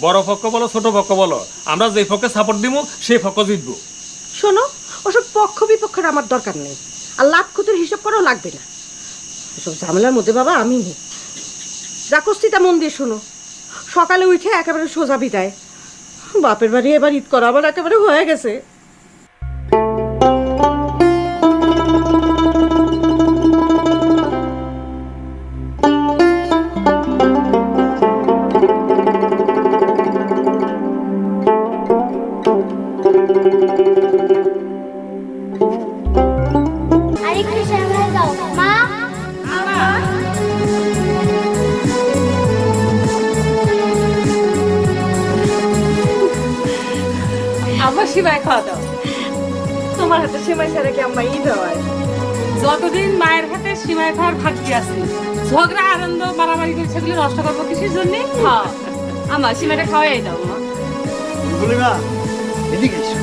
বড় পক্ষ বলো, ছোট পক্ষ বলো। আমরা যে পক্ষে সাপোর্ট দিব সেই পক্ষ জিতবো। শোনো, ওসব পক্ষ বিপক্ষের আমার দরকার নেই। আর লাভ ক্ষতির হিসাব করাও লাগবে না। এসব ঝামেলার মধ্যে বাবা আমি নেই। যা কস্তিতা মন দিয়ে শোনো। সকালে উঠে একেবারে সোজা বিদায়। বাপের বাড়ি এবার ঈদ করা আমার একেবারে হয়ে গেছে। আরেকটু সামনে যাও মা আমার সীমায় খাওয়া দাও। তোমার হাতে সীমাই ছাড়া কি আম্মা ঈদ যতদিন মায়ের হাতে সীমায় খাওয়ার ভাগ্যে আছে, ঝগড়া, আনন্দ, মারামারি করে সেগুলো নষ্ট করব কিসের জন্য? হ্যাঁ আমার সীমাটা খাওয়াই দাও মা বুলিমা এদিকে এসো।